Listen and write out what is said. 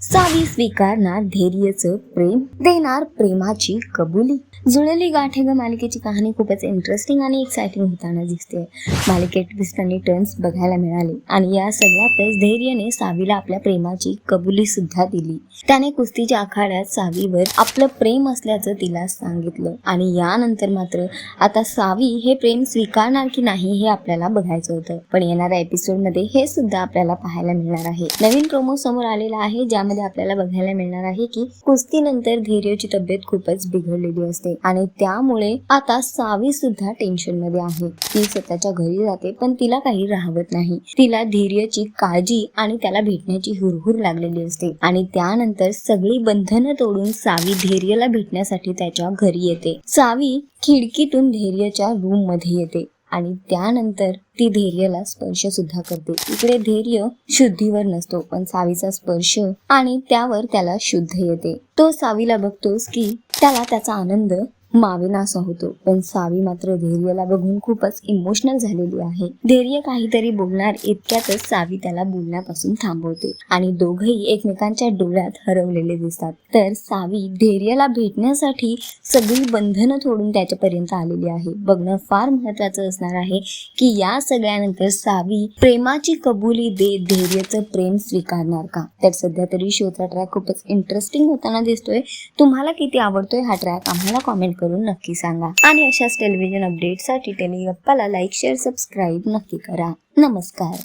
सावी स्वीकारणार धैर्यचं प्रेम देणार प्रेमाची कबुली. जुळली गाठे ग मालिकेची कहाणी खूपच इंटरेस्टिंग आणि एक्साइटिंग होताना दिसते. मालिकेत ट्विस्ट आणि टर्न्स बघायला मिळाले आणि या सगळ्यातच धैर्यने सावीला आपल्या प्रेमाची कबुली सुद्धा दिली. त्याने कुस्तीच्या आखाड्यात सावीवर आपलं प्रेम असल्याचं तिला सांगितलं आणि यानंतर मात्र आता सावी हे प्रेम स्वीकारणार की नाही हे आपल्याला बघायचं होतं. पण येणाऱ्या एपिसोडमध्ये हे सुद्धा आपल्याला पाहायला मिळणार आहे. नवीन प्रोमो समोर आलेला आहे ज्या ज्यामध्ये आपल्याला बघायला मिळणार आहे की कुस्तीनंतर धैर्यची तब्येत खूपच बिघडलेली असते आणि त्यामुळे आता सावी सुद्धा टेन्शनमध्ये आहे. ती स्वतःच्या घरी जाते पण तिला काही राहवत नाही. तिला धैर्यची काळजी आणि त्याला भेटण्याची हुरहुर लागलेली असते आणि त्यानंतर सगळी बंधनं तोडून सावी धैर्यला भेटण्यासाठी त्याच्या घरी येते. सावी खिडकीतून धैर्यच्या रूममध्ये येते. आणि त्यानंतर ती धैर्यला स्पर्श सुद्धा करते. इकडे धैर्य शुद्धीवर नसतो पण सावीचा स्पर्श आणि त्यावर त्याला शुद्ध येते. तो सावीला बघतोस की त्याला त्याचा आनंद मावेनासा होतो. पण सावी मात्र धैर्यला बघून खूपच इमोशनल झालेली आहे. धैर्य काहीतरी बोलणार इतक्यातच सावी त्याला बोलण्यापासून थांबवते. आणि दोघही एकमेकांच्या डोळ्यात हरवलेले दिसतात. तर सावी धैर्यला भेटण्यासाठी सगळी बंधनं तोडून त्याच्यापर्यंत आलेली आहे. बघणं फार महत्वाचं असणार आहे की या सगळ्यानंतर सावी प्रेमाची कबुली दे धैर्यचं प्रेम स्वीकारणार का? तर सध्या तरी शोचा ट्रॅक खूपच इंटरेस्टिंग होताना दिसतोय. तुम्हाला किती आवडतोय हा ट्रॅक आम्हाला कॉमेंट करून नक्की सांगा. आणि अशाच टेलिव्हिजन अपडेटसाठी टेलिगप्पाला लाईक शेअर सबस्क्राईब नक्की करा. नमस्कार.